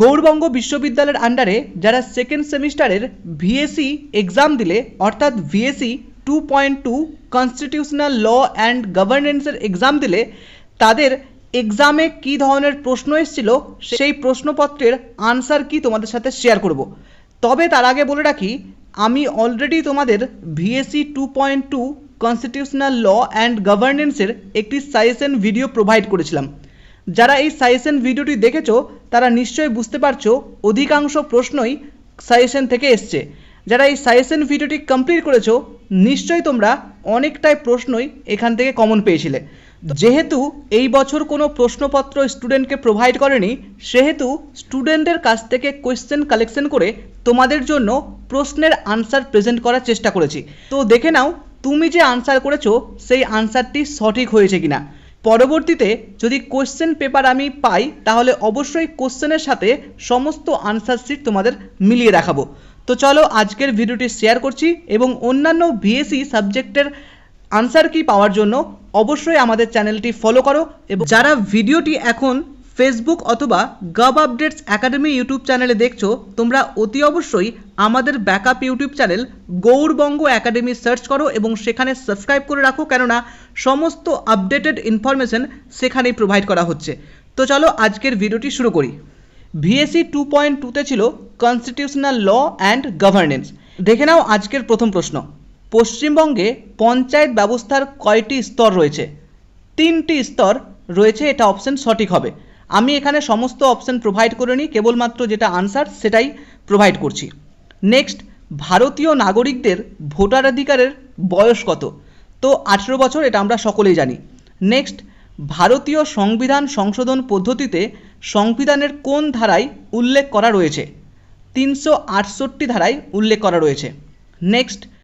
গৌরবঙ্গ বিশ্ববিদ্যালয়ের আন্ডারে যারা সেকেন্ড সেমিস্টারের ভিএসসি এক্সাম দিলে, অর্থাৎ VSC two point two constitutional law and গভর্নেন্সের exam দিলে, তাদের এক্সামে কী ধরনের প্রশ্ন এসেছিল, সেই প্রশ্নপত্রের আনসার কি তোমাদের সাথে শেয়ার করব। তবে তার আগে বলে রাখি, আমি অলরেডি তোমাদের VSC two point two constitutional law and গভর্নেন্সের একটি সাজেশন ভিডিও প্রোভাইড করেছিলাম। যারা এই সাজেশন ভিডিওটি দেখেছ, তারা নিশ্চয়ই বুঝতে পারছ অধিকাংশ প্রশ্নই সাজেশন থেকে এসছে। যারা এই সাজেশন ভিডিওটি কমপ্লিট করেছ, নিশ্চয়ই তোমরা অনেকটাই প্রশ্নই এখান থেকে কমন পেয়েছিলে। যেহেতু এই বছর কোনো প্রশ্নপত্র স্টুডেন্টকে প্রোভাইড করেনি, সেহেতু স্টুডেন্টদের কাছ থেকে কোয়েশ্চেন কালেকশন করে তোমাদের জন্য প্রশ্নের আনসার প্রেজেন্ট করার চেষ্টা করেছি। তো দেখে নাও, তুমি যে আনসার করেছ, সেই আনসারটি সঠিক হয়েছে কিনা। পরবর্তীতে যদি কোশ্চেন পেপার আমি পাই, তাহলে অবশ্যই কোশ্চেনের সাথে সমস্ত আনসার শিট তোমাদের মিলিয়ে রাখাবো তো চলো আজকের ভিডিওটি শেয়ার করছি এবং অন্যান্য ভিএসসি সাবজেক্টের আনসার কি পাওয়ার জন্য অবশ্যই আমাদের চ্যানেলটি ফলো করো এবং যারা ভিডিওটি এখন ফেসবুক অথবা গভ আপডেটস একাডেমি ইউটিউব চ্যানেলে দেখছ, তোমরা অতি অবশ্যই আমাদের backup YouTube channel Gourbanga academy search করো এবং সেখানে সাবস্ক্রাইব করে রাখো, কেননা সমস্ত আপডেটেড ইনফরমেশন সেখানেই প্রোভাইড করা হচ্ছে। তো চলো আজকের ভিডিওটি শুরু করি। ভিএসসি টু পয়েন্ট টুতে ছিল কনস্টিটিউশনাল ল অ্যান্ড গভর্নেন্স দেখে নাও আজকের প্রথম প্রশ্ন। পশ্চিমবঙ্গে পঞ্চায়েত ব্যবস্থার কয়টি স্তর রয়েছে? তিনটি স্তর রয়েছে, এটা অপশন সঠিক হবে। আমি এখানে সমস্ত অপশন প্রোভাইড করে নিই, কেবলমাত্র যেটা আনসার সেটাই প্রোভাইড করছি। নেক্সট ভারতীয় নাগরিকদের ভোটাধিকারের বয়স কত? তো আঠেরো বছর, এটা আমরা সকলেই জানি। নেক্সট ভারতীয় সংবিধান সংশোধন পদ্ধতিতে সংবিধানের কোন ধারায় উল্লেখ করা রয়েছে? তিনশো আটষট্টি ধারায় উল্লেখ করা রয়েছে। নেক্সট